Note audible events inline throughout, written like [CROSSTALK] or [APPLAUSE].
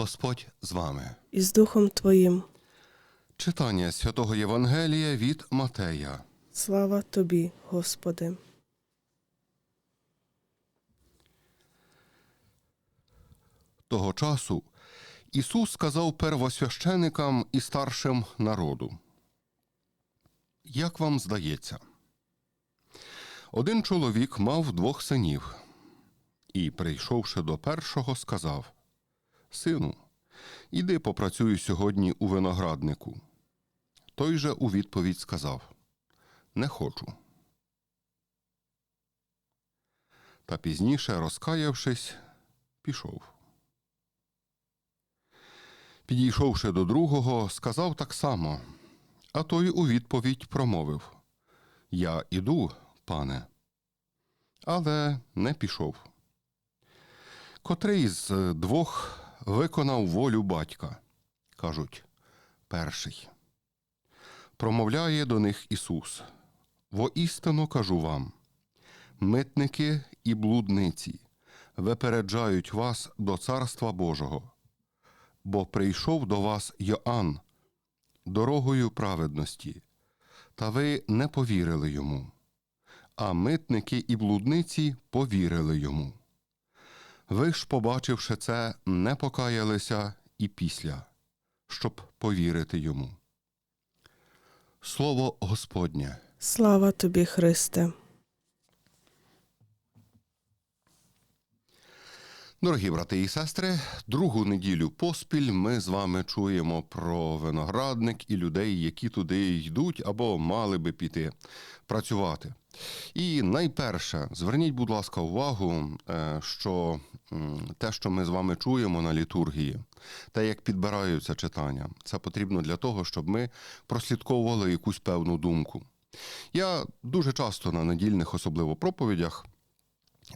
Господь з вами. і з Духом Твоїм. Читання святого Євангелія від Матея. Слава Тобі, Господи. Того часу Ісус сказав первосвященикам і старшим народу. Як вам здається? Один чоловік мав двох синів, і, прийшовши до першого, сказав: Сину, іди попрацюй сьогодні у винограднику. Той же у відповідь сказав: Не хочу. Та пізніше, розкаявшись, пішов. Підійшовши до другого, сказав так само, а той у відповідь промовив Я іду, пане, але не пішов. Котрий з двох виконав волю батька, кажуть, перший. Промовляє до них Ісус. Воістину кажу вам, митники і блудниці випереджають вас до Царства Божого бо прийшов до вас Йоанн дорогою праведності, та ви не повірили йому, а митники і блудниці повірили йому. Ви ж, побачивши це, не покаялися і після, щоб повірити йому. Слово Господнє. Слава Тобі, Христе. Дорогі брати і сестри, другу неділю поспіль ми з вами чуємо про виноградник і людей, які туди йдуть або мали би піти працювати. І найперше, зверніть, будь ласка, увагу, е, що те, що ми з вами чуємо на літургії, те, як підбираються читання, це потрібно для того, щоб ми прослідковували якусь певну думку. Я дуже часто на недільних, особливо проповідях,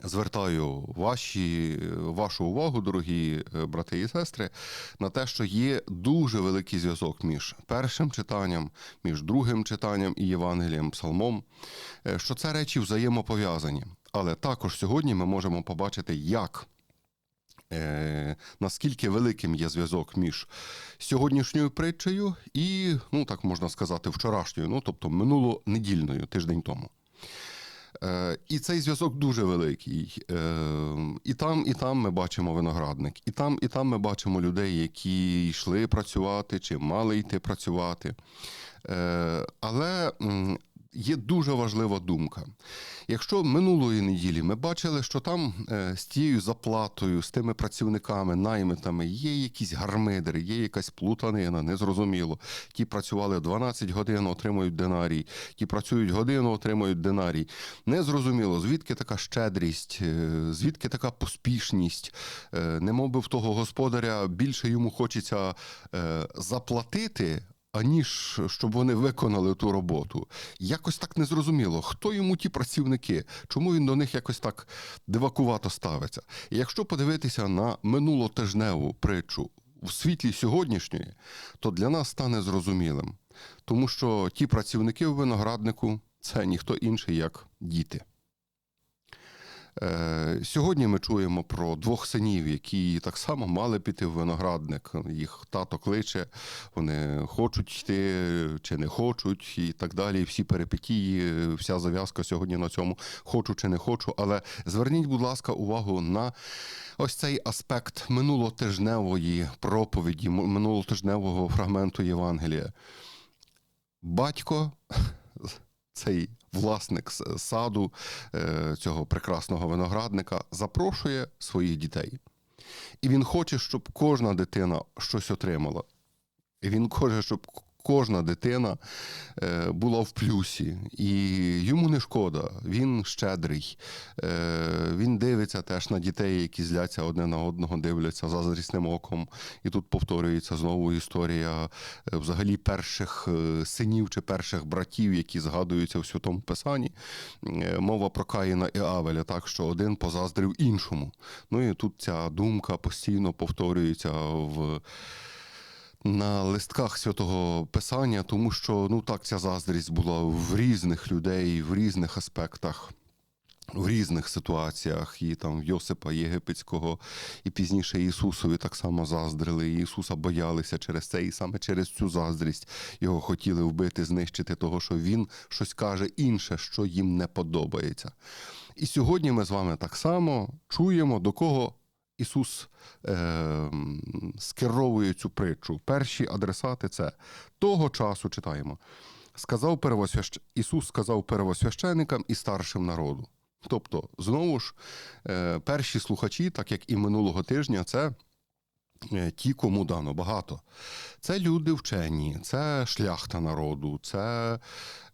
Звертаю ваші, вашу увагу, дорогі е, брати і сестри, на те, що є дуже великий зв'язок між першим читанням, між другим читанням і Євангелієм, Псалмом, е, що це речі взаємопов'язані. Але також сьогодні ми можемо побачити, як е, наскільки великим є зв'язок між сьогоднішньою притчею і, ну так можна сказати, вчорашньою, ну тобто минулонедільною, тиждень тому. Е, І цей зв'язок дуже великий. Е, І там, і там ми бачимо виноградник, і там, і там ми бачимо людей, які йшли працювати чи мали йти працювати. Е, Але є дуже важлива думка. Якщо минулої неділі ми бачили, що там е, з тією заплатою, з тими працівниками, наймитами є якісь гармидери, є якась плутанина, незрозуміло. Ті працювали 12 годин, отримують динарій, ті працюють годину, отримують динарій. Незрозуміло, звідки така щедрість, е, звідки така поспішність. Е, Немов би в того господаря більше йому хочеться заплатити, аніж щоб вони виконали ту роботу. Якось так незрозуміло, хто йому ті працівники, чому він до них якось так дивакувато ставиться. І якщо подивитися на минулотижневу притчу в світлі сьогоднішньої, то для нас стане зрозумілим, тому що ті працівники в винограднику це ніхто інший, як діти. Е, Сьогодні ми чуємо про двох синів, які так само мали піти в виноградник. Їх тато кличе, вони хочуть йти чи не хочуть, і так далі. Всі перипетії, вся зав'язка сьогодні на цьому хочу чи не хочу. Але зверніть, будь ласка, увагу на ось цей аспект минулотижневої проповіді, минулотижневого фрагменту Євангелія. Батько [LAUGHS] цей власник саду е, цього прекрасного виноградника запрошує своїх дітей. І він хоче, щоб кожна дитина щось отримала. І він хоче, щоб кожна дитина е, була в плюсі. І йому не шкода, він щедрий. Е, Він дивиться теж на дітей, які зляться одне на одного, дивляться заздрісним оком. І тут повторюється знову історія е, взагалі перших синів чи перших братів, які згадуються в Святому Писанні. Мова про Каїна і Авеля, так що один позаздрив іншому. Ну і тут ця думка постійно повторюється в. На листках святого Писання, тому що ну так ця заздрість була в різних людей, в різних аспектах. в різних ситуаціях, і там Йосипа Єгипетського, і пізніше Ісусові так само заздрили. І Ісуса боялися через це, і саме через цю заздрість його хотіли вбити, знищити, того, що він щось каже інше, що їм не подобається. І сьогодні ми з вами так само чуємо, до кого Ісус е, скеровує цю притчу. Перші адресати це того часу читаємо. Сказав первосвящ... Ісус сказав первосвященикам і старшим народу. Тобто, знову ж, е, перші слухачі, так як і минулого тижня, це ті, кому дано багато. Це люди вчені, це шляхта народу, це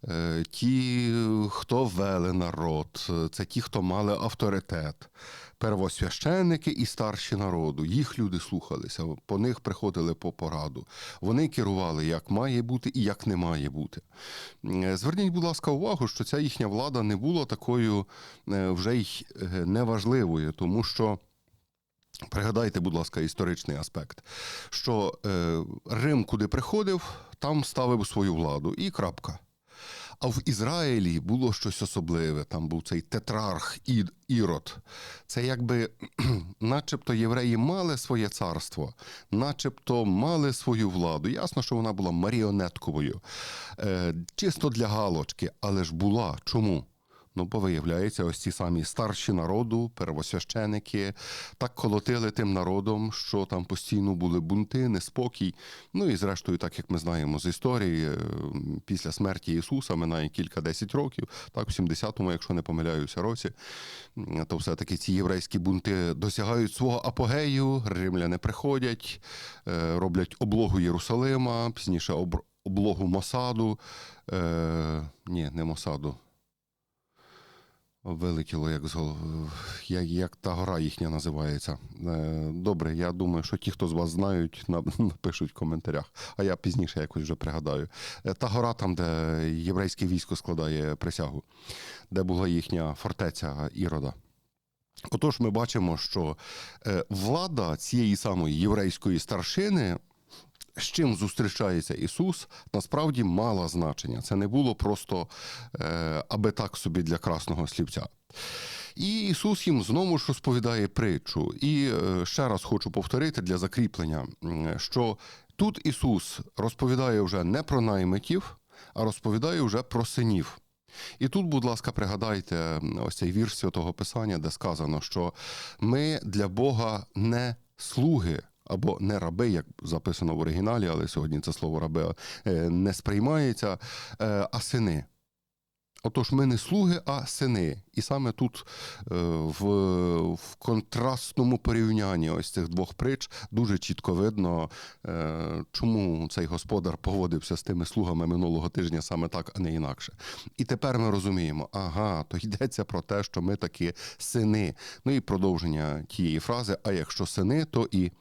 е, ті, хто вели народ, це ті, хто мали авторитет, первосвященники і старші народу. Їх люди слухалися, по них приходили по пораду. Вони керували, як має бути і як не має бути. Е, Зверніть, будь ласка, увагу, що ця їхня влада не була такою е, вже й е, неважливою, тому що. Пригадайте, будь ласка, історичний аспект, що е, Рим, куди приходив, там ставив свою владу і крапка. А в Ізраїлі було щось особливе. Там був цей тетрарх Ірод. Це якби, [CLEARS THROAT] начебто, євреї мали своє царство, начебто мали свою владу. Ясно, що вона була маріонетковою, е, чисто для галочки, але ж була. Чому? Ну, бо виявляється, ось ці самі старші народу, первосвященики, так колотили тим народом, що там постійно були бунти, неспокій. Ну і зрештою, так як ми знаємо з історії, е, після смерті Ісуса минає кілька десять років, так, в 70-му, якщо не помиляюся, році, то все-таки ці єврейські бунти досягають свого апогею, римляни приходять, е, роблять облогу Єрусалима, пізніше облогу Мосаду. Е, ні, не Мосаду. Вилетіло як з як, як та гора їхня називається. Е, Добре, я думаю, що ті, хто з вас знають, напишуть в коментарях, а я пізніше якось вже пригадаю. Е, Та гора там, де єврейське військо складає присягу, де була їхня фортеця Ірода. Отож, ми бачимо, що е, влада цієї самої єврейської старшини з чим зустрічається Ісус, насправді мала значення. Це не було просто е, аби так собі для красного слівця. І Ісус їм знову ж розповідає притчу. І е, ще раз хочу повторити для закріплення, що тут Ісус розповідає вже не про наймитів, а розповідає вже про синів. І тут, будь ласка, пригадайте ось цей вірш святого Писання, де сказано, що ми для Бога не слуги. Або не раби, як записано в оригіналі, але сьогодні це слово раби е, не сприймається, е, а сини. Отож, ми не слуги, а сини. І саме тут е, в, в контрастному порівнянні ось цих двох притч дуже чітко видно, чому цей господар поводився з тими слугами минулого тижня саме так, а не інакше. І тепер ми розуміємо, ага, то йдеться про те, що ми такі сини. Ну і продовження тієї фрази: а якщо сини, то і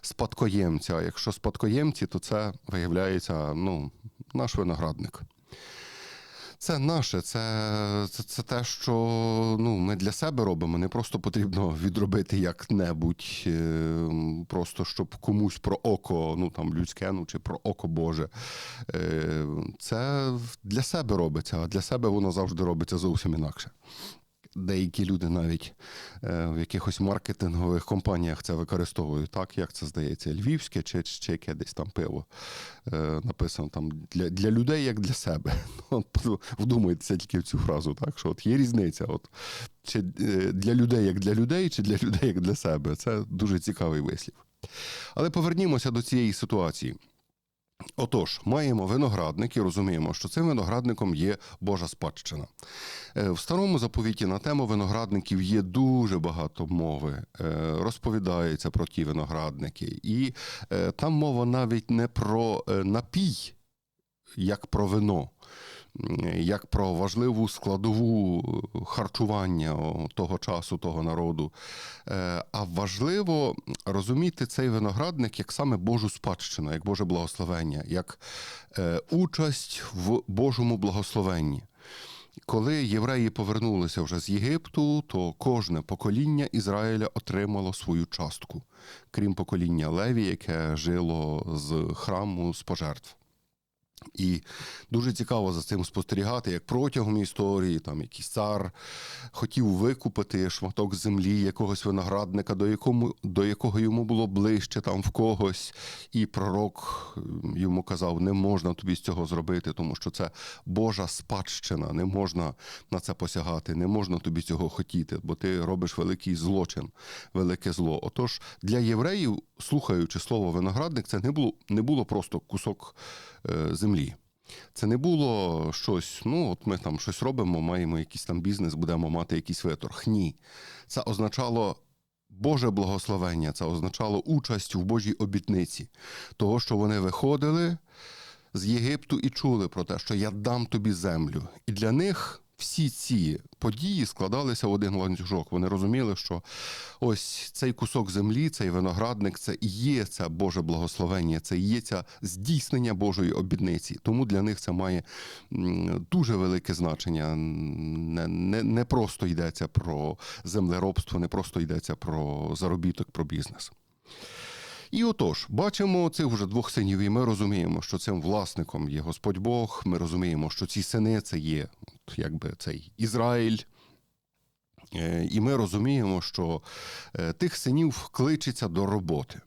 спадкоємці. А якщо спадкоємці, то це виявляється ну, наш виноградник. Це наше, це, це, це те, що ну, ми для себе робимо. Не просто потрібно відробити як-небудь, е, просто щоб комусь про око, ну там людське, ну чи про око Боже. Е, Це для себе робиться, а для себе воно завжди робиться зовсім інакше. Деякі люди навіть е, в якихось маркетингових компаніях це використовують так, як це здається, львівське чи, чи яке десь там пиво е, написано там для, для людей як для себе. [LAUGHS] Ну, Вдумайтеся тільки в цю фразу, так що от є різниця. От, чи е, для людей як для людей, чи для людей як для себе. Це дуже цікавий вислів. Але повернімося до цієї ситуації. Отож, маємо виноградник і розуміємо, що цим виноградником є Божа спадщина. Е, В старому заповіті на тему виноградників є дуже багато мови. Е, Розповідається про ті виноградники. І е, там мова навіть не про напій, як про вино, як про важливу складову е, харчування того часу, того народу. Е, А важливо розуміти цей виноградник як саме Божу спадщину, як Боже благословення, як е, участь в Божому благословенні. Коли євреї повернулися вже з Єгипту, то кожне покоління Ізраїля отримало свою частку, крім покоління Леві, яке жило з храму з пожертв. І дуже цікаво за цим спостерігати, як протягом історії там якийсь цар хотів викупити шматок землі якогось виноградника, до якому до якого йому було ближче там в когось. І пророк йому казав: не можна тобі з цього зробити, тому що це Божа спадщина, не можна на це посягати, не можна тобі цього хотіти, бо ти робиш великий злочин, велике зло. Отож, для євреїв, слухаючи слово виноградник, це не було, не було просто кусок е, землі. Це не було щось, ну от ми там щось робимо, маємо якийсь там бізнес, будемо мати якийсь виторг. Ні. Це означало Боже благословення, це означало участь в Божій обітниці, того, що вони виходили з Єгипту і чули про те, що я дам тобі землю. І для них всі ці події складалися в один ланцюжок. Вони розуміли, що ось цей кусок землі, цей виноградник, це і є це Боже благословення, це і є це здійснення Божої обітниці. Тому для них це має дуже велике значення. Не, не, не просто йдеться про землеробство, не просто йдеться про заробіток, про бізнес. І отож, бачимо цих вже двох синів, і ми розуміємо, що цим власником є Господь Бог. Ми розуміємо, що ці сини це є от, якби цей Ізраїль. Е, І ми розуміємо, що е, тих синів кличеться до роботи.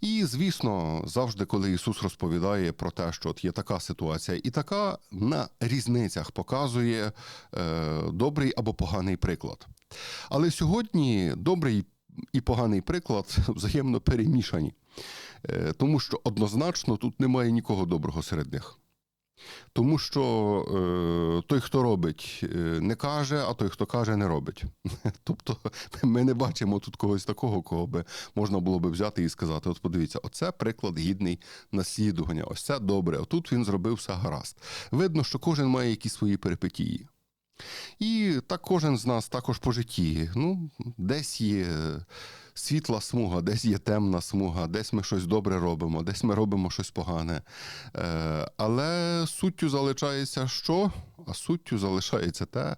І, звісно, завжди, коли Ісус розповідає про те, що от є така ситуація, і така на різницях показує е, добрий або поганий приклад. Але сьогодні добрий і поганий приклад [LAUGHS] взаємно перемішані, Е, тому що однозначно тут немає нікого доброго серед них. Тому що е, той, хто робить, е, не каже, а той, хто каже, не робить. [LAUGHS] Тобто ми не бачимо тут когось такого, кого би можна було би взяти і сказати: от подивіться, оце приклад гідний наслідування, ось це добре. Отут він зробив все гаразд. Видно, що кожен має якісь свої перипетії. І так кожен з нас також по житті. Ну, десь є світла смуга, десь є темна смуга, десь ми щось добре робимо, десь ми робимо щось погане. Е, але суттю залишається що? А суттю залишається те,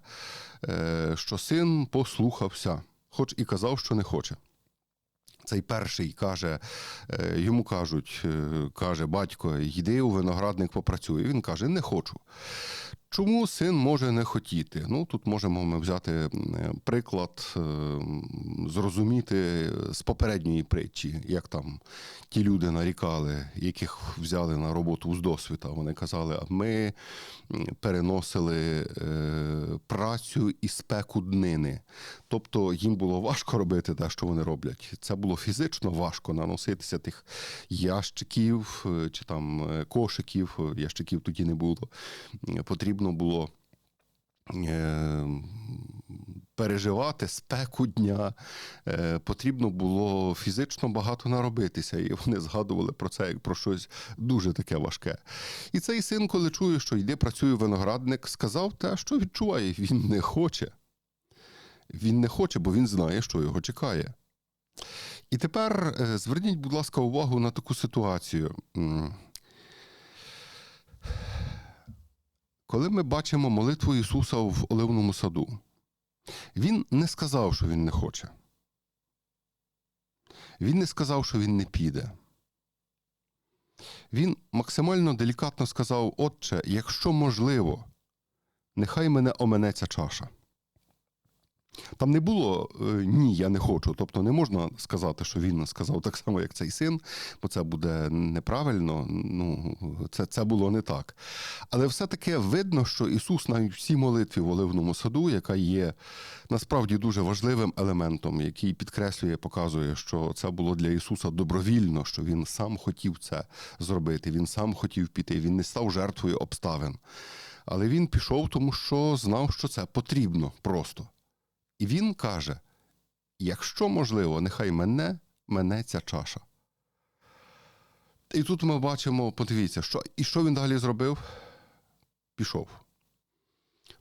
е, що син послухався, хоч і казав, що не хоче. Цей перший каже, е, йому кажуть, е, каже батько, йди у виноградник попрацюй. Він каже, не хочу. Чому син може не хотіти? Ну тут можемо ми взяти приклад, е, зрозуміти з попередньої притчі, як там ті люди нарікали, яких взяли на роботу з досвіта. Вони казали, а ми переносили е, працю і спеку днини. Тобто їм було важко робити те, що вони роблять. Це було фізично важко наноситися тих ящиків е, чи там е, кошиків. е, Ящиків тоді не було. Е, Потрібно було. е, Переживати спеку дня Е, потрібно було фізично багато наробитися, і вони згадували про це як про щось дуже таке важке. І цей син, коли чує, що йде, працює виноградник, сказав те, що відчуває. Він не хоче. Він не хоче, бо він знає, що його чекає. І тепер е, зверніть, будь ласка, увагу на таку ситуацію. Коли ми бачимо молитву Ісуса в Оливному саду, Він не сказав, що Він не хоче. Він не сказав, що він не піде. Він максимально делікатно сказав: Отче, якщо можливо, нехай мене оминеться чаша. Там не було е, ні, я не хочу. Тобто не можна сказати, що він сказав так само, як цей син, бо це буде неправильно. Ну, це, це було не так. Але все-таки видно, що Ісус навіть в цій молитві в Оливному саду, яка є насправді дуже важливим елементом, який підкреслює, показує, що це було для Ісуса добровільно, що Він сам хотів це зробити, Він сам хотів піти, він не став жертвою обставин. Але він пішов, тому що знав, що це потрібно просто. І він каже: якщо можливо, нехай мене мене ця чаша. І тут ми бачимо, подивіться, що, і що він далі зробив? Пішов.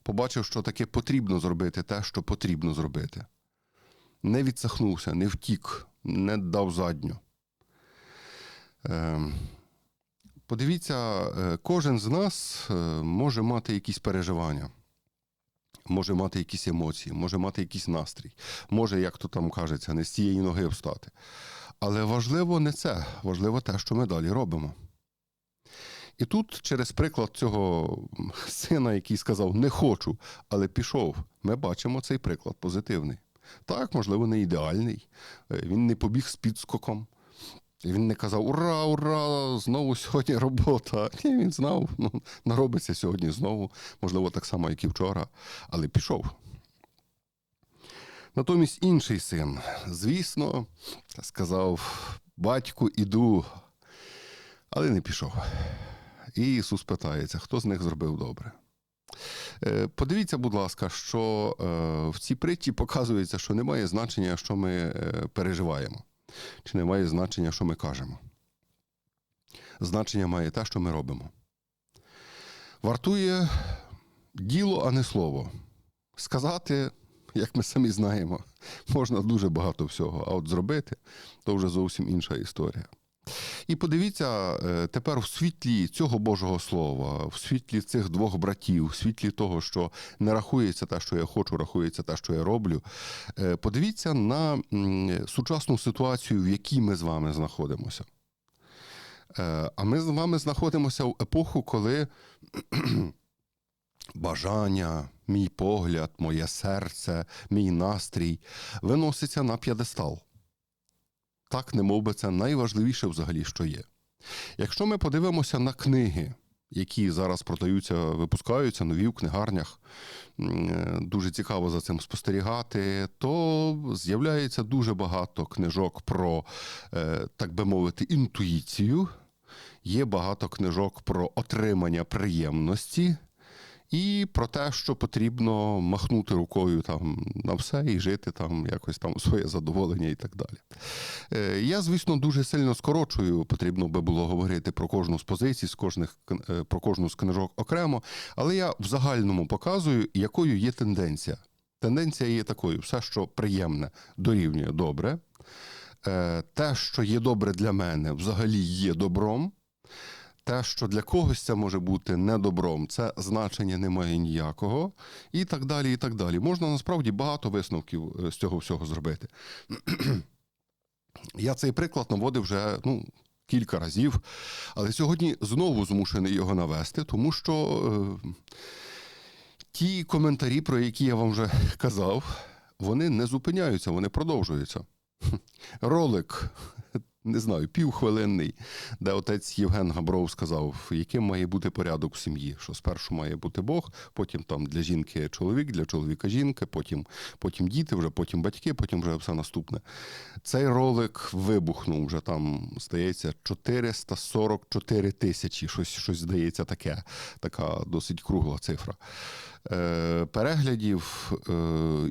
Побачив, що таке потрібно зробити те, що потрібно зробити. Не відсахнувся, не втік, не дав задню. Ем, Подивіться, е, кожен з нас е, може мати якісь переживання може мати якісь емоції, може мати якийсь настрій, може, як то там кажеться, не з цієї ноги встати. Але важливо не це, важливо те, що ми далі робимо. І тут, через приклад цього сина, який сказав не хочу, але пішов, ми бачимо цей приклад позитивний. Так, можливо, не ідеальний. Е, Він не побіг з підскоком. І Він не казав Ура, ура! Знову сьогодні робота. [LAUGHS] Ні, він знав, ну, наробиться сьогодні знову, можливо, так само, як і вчора, але пішов. Натомість інший син, звісно, сказав: Батьку, іду, але не пішов. І Ісус питається, хто з них зробив добре. Е, Подивіться, будь ласка, що е, в цій притчі показується, що немає значення, що ми е, переживаємо, чи не має значення, що ми кажемо. Значення має те, що ми робимо. Вартує діло, а не слово. Сказати, як ми самі знаємо, можна дуже багато всього, а от зробити то вже зовсім інша історія. І подивіться е, тепер в світлі цього Божого Слова, в світлі цих двох братів, в світлі того, що не рахується те, що я хочу, рахується те, що я роблю. е, Подивіться на сучасну ситуацію, в якій ми з вами знаходимося. Е, А ми з вами знаходимося в епоху, коли [CLEARS THROAT] бажання, мій погляд, моє серце, мій настрій виноситься на п'єдестал. Так, не би це найважливіше взагалі, що є. Якщо ми подивимося на книги, які зараз продаються, випускаються нові в книгарнях, е, дуже цікаво за цим спостерігати, то з'являється дуже багато книжок про, е, так би мовити, інтуїцію. Є багато книжок про отримання приємності і про те, що потрібно махнути рукою там на все і жити там якось там своє задоволення і так далі. Е, Я, звісно, дуже сильно скорочую. Потрібно би було говорити про кожну з позицій, з кожних е, про кожну з книжок окремо, але я в загальному показую, якою є тенденція. Тенденція є такою: все, що приємне, дорівнює добре. Е, Те, що є добре для мене, взагалі є добром. Те, що для когось це може бути недобром, це значення немає ніякого, і так далі. і так далі. Можна насправді багато висновків е, з цього всього зробити. [CLEARS THROAT] Я цей приклад наводив вже ну, кілька разів, але сьогодні знову змушений його навести, тому що е, ті коментарі, про які я вам вже казав, вони не зупиняються, вони продовжуються. Ролик, не знаю, півхвилинний, де отець Євген Габров сказав, яким має бути порядок в сім'ї. Що спершу має бути Бог, потім там для жінки чоловік, для чоловіка жінка, потім, потім діти, вже потім батьки, потім вже все наступне. Цей ролик вибухнув вже там, здається, 444 тисячі, щось, щось здається таке, така досить кругла цифра. Е, переглядів, е,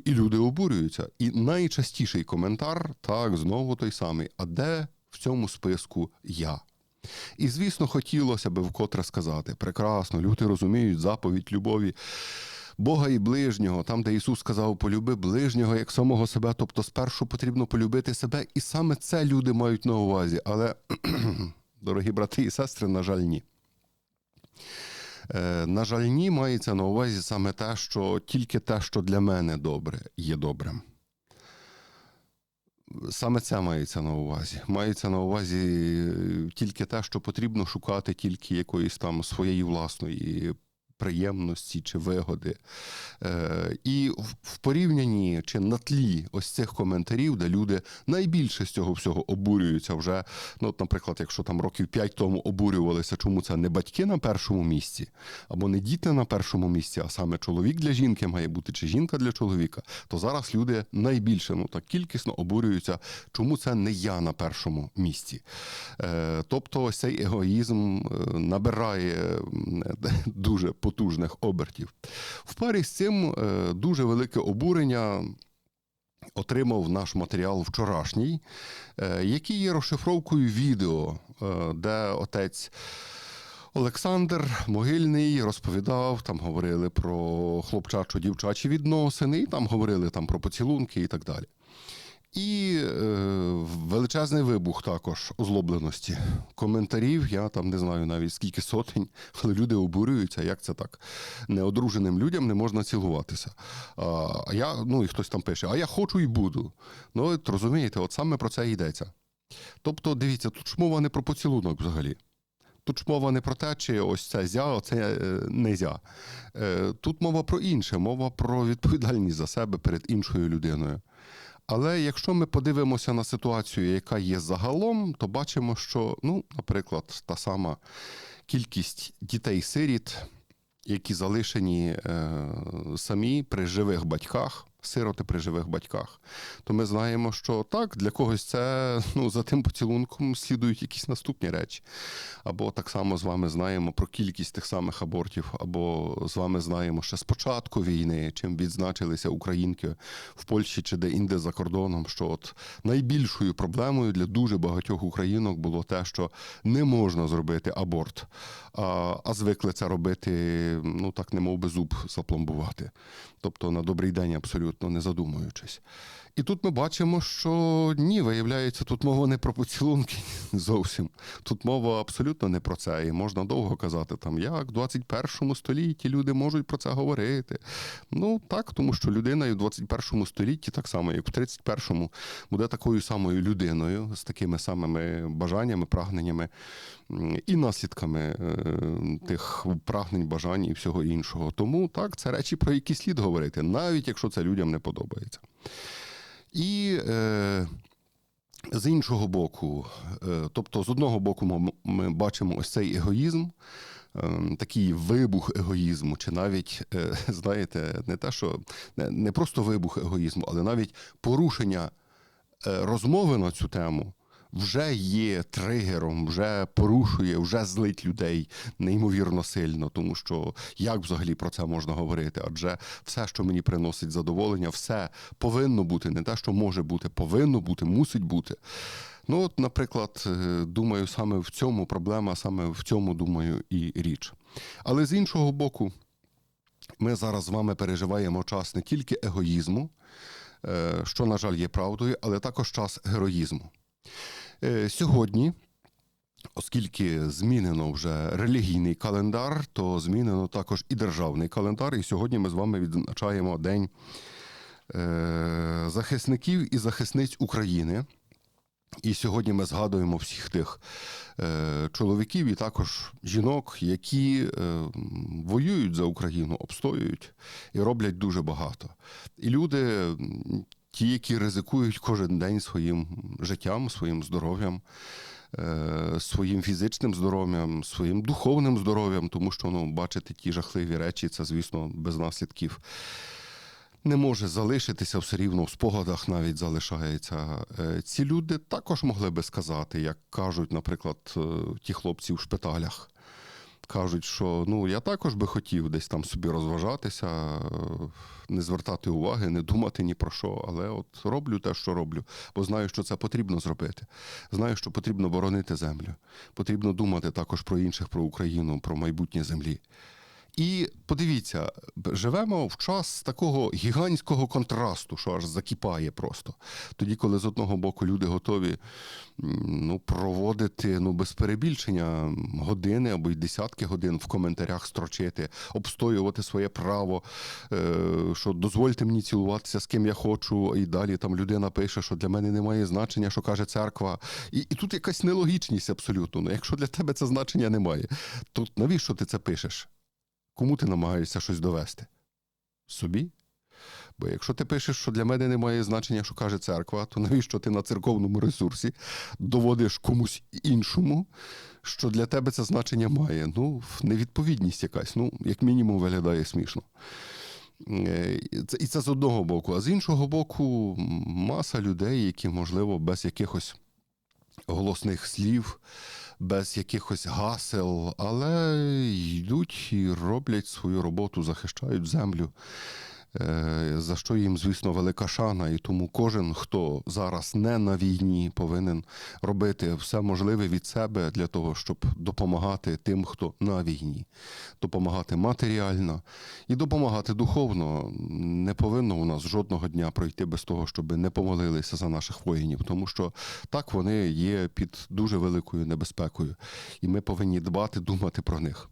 і люди обурюються. І найчастіший коментар, так, знову той самий: а де в цьому списку я? І, звісно, хотілося би вкотре сказати: прекрасно, люди розуміють заповідь любові. Бога і ближнього, там, де Ісус сказав, полюби ближнього як самого себе, тобто спершу потрібно полюбити себе, і саме це люди мають на увазі. Але, [CLEARS THROAT] дорогі брати і сестри, на жаль, ні. Е, На жаль, ні, мається на увазі саме те, що тільки те, що для мене добре, є добрим. Саме це мається на увазі. Мається на увазі е, тільки те, що потрібно шукати тільки якоїсь там своєї власної приємності чи вигоди. Е, і в- порівнянні чи на тлі ось цих коментарів, де люди найбільше з цього всього обурюються вже. Ну, от, наприклад, якщо там років 5 тому обурювалися, чому це не батьки на першому місці, або не діти на першому місці, а саме чоловік для жінки має бути, чи жінка для чоловіка, то зараз люди найбільше ну так кількісно обурюються, чому це не я на першому місці. Е, тобто, ось цей егоїзм е, набирає [LAUGHS] дуже потужних обертів. В парі з цим е, дуже велике обурення отримав наш матеріал вчорашній, е, який є розшифровкою відео, е, де отець. Олександр Могильний розповідав, там говорили про хлопчачо-дівчачі відносини, і там говорили там про поцілунки і так далі. І е, величезний вибух також озлобленості. Коментарів, я там не знаю навіть скільки сотень, але люди обурюються, як це так. Неодруженим людям не можна цілуватися. А я, ну і хтось там пише, а я хочу і буду. Ну, от розумієте, от саме про це йдеться. Тобто, дивіться, тут ж мова не про поцілунок взагалі. Тут ж мова не про те, чи ось це зя, оце е, не зя. Е, Тут мова про інше, мова про відповідальність за себе перед іншою людиною. Але якщо ми подивимося на ситуацію, яка є загалом, то бачимо, що, ну, наприклад, та сама кількість дітей-сиріт, які залишені е, самі при живих батьках, сироти при живих батьках, то ми знаємо, що так, для когось це ну, за тим поцілунком слідують якісь наступні речі. Або так само з вами знаємо про кількість тих самих абортів, або з вами знаємо ще з початку війни, чим відзначилися українки в Польщі чи де-інде за кордоном, що от найбільшою проблемою для дуже багатьох українок було те, що не можна зробити аборт, а, а звикли це робити, ну так немов би зуб запломбувати. Тобто на добрий день абсолютно не задумуючись. І тут ми бачимо, що ні, виявляється, тут мова не про поцілунки [LAUGHS] зовсім. Тут мова абсолютно не про це. І можна довго казати, там, як в 21 столітті люди можуть про це говорити. Ну так, тому що людина і в 21 столітті, так само, як в 31-му, буде такою самою людиною, з такими самими бажаннями, прагненнями і наслідками е, тих прагнень, бажань і всього іншого. Тому так, це речі, про які слід говорити, навіть якщо це людям не подобається. І е, з іншого боку, е, тобто, з одного боку, ми, бачимо ось цей егоїзм, е, такий вибух егоїзму, чи навіть, е, [LAUGHS] знаєте, не те, що не, не просто вибух егоїзму, але навіть порушення е, розмови на цю тему. Вже є тригером, вже порушує, вже злить людей неймовірно сильно, тому що як взагалі про це можна говорити? Адже все, що мені приносить задоволення, все повинно бути, не те, що може бути, повинно бути, мусить бути. Ну, от, наприклад, е, думаю, саме в цьому проблема, саме в цьому, думаю, і річ. Але з іншого боку, ми зараз з вами переживаємо час не тільки егоїзму, е, що, на жаль, є правдою, але також час героїзму. Е, Сьогодні, оскільки змінено вже релігійний календар, то змінено також і державний календар. І сьогодні ми з вами відзначаємо День е, захисників і захисниць України. І сьогодні ми згадуємо всіх тих е, чоловіків і також жінок, які е, воюють за Україну, обстоюють і роблять дуже багато. І люди, ті, які ризикують кожен день своїм життям, своїм здоров'ям, е, своїм фізичним здоров'ям, своїм духовним здоров'ям, тому що ну, бачити ті жахливі речі, це, звісно, без наслідків не може залишитися все рівно в спогадах навіть залишається. Е, Ці люди також могли би сказати, як кажуть, наприклад, е, ті хлопці в шпиталях. Кажуть, що ну я також би хотів десь там собі розважатися, е, не звертати уваги, не думати ні про що, але от роблю те, що роблю, бо знаю, що це потрібно зробити. Знаю, що потрібно боронити землю. Потрібно думати також про інших, про Україну, про майбутнє землі. І подивіться, живемо в час такого гігантського контрасту, що аж закіпає просто. Тоді, коли з одного боку люди готові ну, проводити ну, без перебільшення години або й десятки годин в коментарях строчити, обстоювати своє право, е, що дозвольте мені цілуватися з ким я хочу, і далі там людина пише, що для мене немає значення, що каже церква. І, і тут якась нелогічність абсолютно. Ну, якщо для тебе це значення немає, то навіщо ти це пишеш? Кому ти намагаєшся щось довести? Собі? Бо якщо ти пишеш, що для мене немає значення, що каже церква, то навіщо ти на церковному ресурсі доводиш комусь іншому, що для тебе це значення має? Ну, невідповідність якась, ну, як мінімум, виглядає смішно. Е, і це- І це з одного боку. А з іншого боку, маса людей, які, можливо, без якихось голосних слів, без якихось гасел, але йдуть і роблять свою роботу, захищають землю. Е, За що їм, звісно, велика шана, і тому кожен, хто зараз не на війні, повинен робити все можливе від себе для того, щоб допомагати тим, хто на війні, допомагати матеріально і допомагати духовно. Не повинно у нас жодного дня пройти без того, щоб не помолилися за наших воїнів, тому що так вони є під дуже великою небезпекою, і ми повинні дбати, думати про них.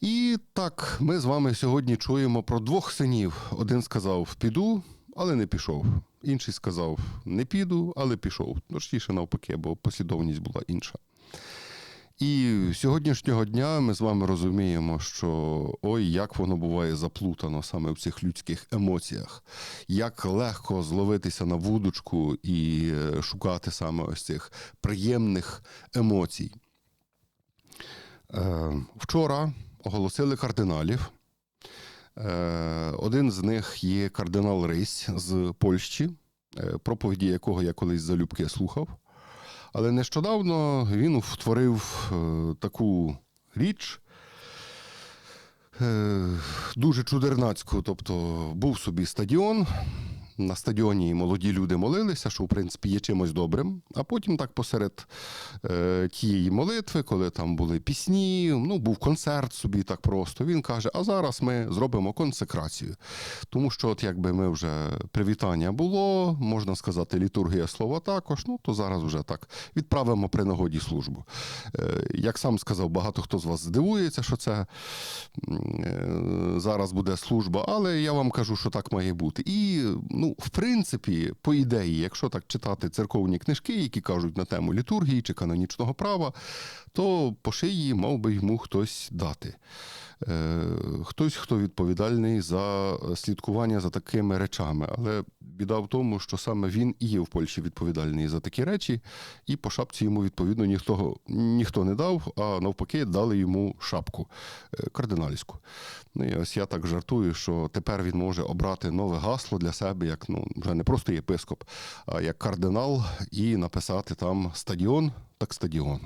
І так, ми з вами сьогодні чуємо про двох синів. Один сказав піду, але не пішов. Інший сказав не піду, але пішов. Точніше навпаки, бо послідовність була інша. І сьогоднішнього дня ми з вами розуміємо, що ой, як воно буває заплутано саме в цих людських емоціях, як легко зловитися на вудочку і е, шукати саме ось цих приємних емоцій. Е, Вчора оголосили кардиналів. Е, Один з них є кардинал Рись з Польщі, е, проповіді якого я колись залюбки слухав. Але нещодавно він втворив е, таку річ дуже чудернацьку. Тобто був собі стадіон. На стадіоні молоді люди молилися, що в принципі є чимось добрим. А потім так посеред е, тієї молитви, коли там були пісні, ну був концерт собі так просто. Він каже: а зараз ми зробимо консекрацію. Тому що, от якби ми вже привітання було, можна сказати, літургія слова також. Ну то зараз вже так відправимо при нагоді службу. Е, як сам сказав, багато хто з вас здивується, що це е, зараз буде служба, але я вам кажу, що так має бути. І ну, в принципі, по ідеї, якщо так читати церковні книжки, які кажуть на тему літургії чи канонічного права, то по шиї мав би йому хтось дати. Е, Хтось, хто відповідальний за слідкування за такими речами. Але біда в тому, що саме він і є в Польщі відповідальний за такі речі, і по шапці йому відповідно ніхто, ніхто не дав, а навпаки, дали йому шапку е, кардинальську. Ну і ось я так жартую, що тепер він може обрати нове гасло для себе, як ну вже не просто єпископ, а як кардинал, і написати там стадіон, так стадіон.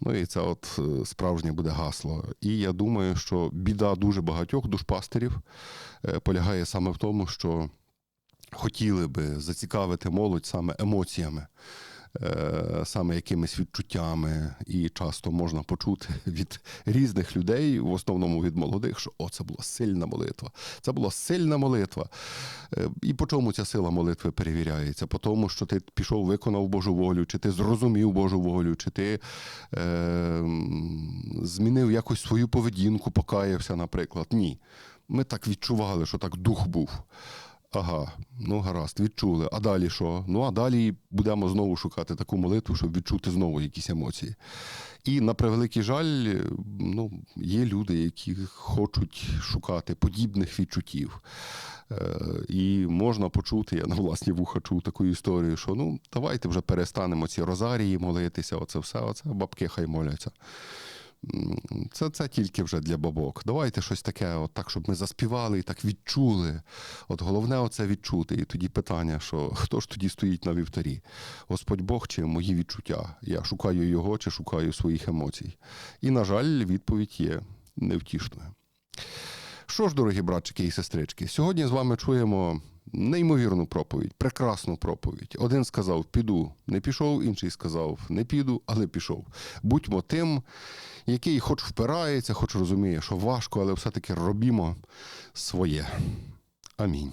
Ну і це от е, справжнє буде гасло. І я думаю, що біда дуже багатьох душпастерів е, полягає саме в тому, що хотіли би зацікавити молодь саме емоціями. Е, Саме якимись відчуттями, і часто можна почути [LAUGHS] від різних людей, в основному від молодих, що о, це була сильна молитва. Це була сильна молитва. Е, І по чому ця сила молитви перевіряється? По тому, що ти пішов, виконав Божу волю, чи ти зрозумів Божу волю, чи ти е, змінив якось свою поведінку, покаявся, наприклад. Ні. Ми так відчували, що так дух був. Ага, ну гаразд, відчули. А далі що? Ну а далі будемо знову шукати таку молитву, щоб відчути знову якісь емоції. І на превеликий жаль, ну, є люди, які хочуть шукати подібних відчуттів. Е, і можна почути, я на власні вуха чув таку історію, що ну давайте вже перестанемо ці розарії молитися, оце все, оце бабки хай моляться. Це, це тільки вже для бабок. Давайте щось таке, от так, щоб ми заспівали і так відчули. От головне оце відчути. І тоді питання, що хто ж тоді стоїть на вівтарі? Господь Бог чи мої відчуття? Я шукаю його чи шукаю своїх емоцій? І, на жаль, відповідь є невтішною. Що ж, дорогі братчики і сестрички, сьогодні з вами чуємо неймовірну проповідь, прекрасну проповідь. Один сказав піду, не пішов, інший сказав не піду, але пішов. Будьмо тим, який хоч впирається, хоч розуміє, що важко, але все-таки робімо своє. Амінь.